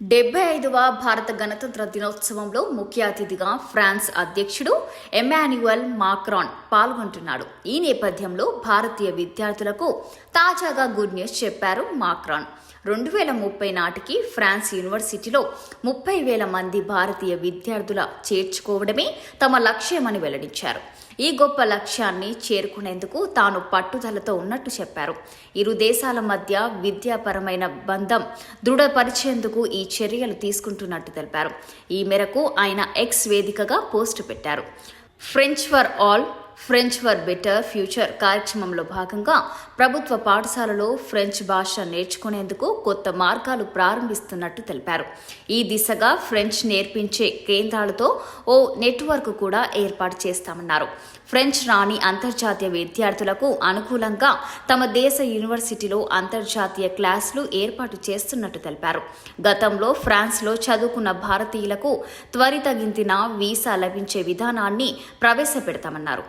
డెబ్బై ఐదవ భారత గణతంత్ర దినోత్సవంలో ముఖ్య అతిథిగా ఫ్రాన్స్ అధ్యక్షుడు ఎమాన్యుయల్ మాక్రాన్ పాల్గొంటున్నాడు. ఈ నేపథ్యంలో భారతీయ విద్యార్థులకు తాజాగా గుడ్ న్యూస్ చెప్పారు మాక్రాన్. రెండు వేల ముప్పై నాటికి ఫ్రాన్స్ యూనివర్సిటీలో ముప్పై వేల మంది భారతీయ విద్యార్థుల చేర్చుకోవడమే తమ లక్ష్యమని వెల్లడించారు. ఈ గొప్ప లక్ష్యాన్ని చేరుకునేందుకు తాను పట్టుదలతో ఉన్నట్టు చెప్పారు. ఇరు దేశాల మధ్య విద్యాపరమైన బంధం దృఢపరిచేందుకు ఈ చర్యలు తీసుకుంటున్నట్టు తెలిపారు. ఈ మేరకు ఆయన ఎక్స్ వేదికగా పోస్టు పెట్టారు. French for all French for better future కార్యక్రమంలో భాగంగా ప్రభుత్వ పాఠశాలలో ఫ్రెంచ్ భాష నేర్చుకునేందుకు కొత్త మార్గాలు ప్రారంభిస్తున్నట్టు తెలిపారు. ఈ దిశగా ఫ్రెంచ్ నేర్పించే కేంద్రాలతో ఓ నెట్వర్క్ కూడా ఏర్పాటు చేస్తామన్నారు. ఫ్రెంచ్ రాని అంతర్జాతీయ విద్యార్థులకు అనుకూలంగా తమ దేశ యూనివర్సిటీలో అంతర్జాతీయ క్లాసులు ఏర్పాటు చేస్తున్నట్టు తెలిపారు. గతంలో ఫ్రాన్స్లో చదువుకున్న భారతీయులకు త్వరితగింతిన వీసా లభించే విధానాన్ని ప్రవేశపెడతామన్నారు.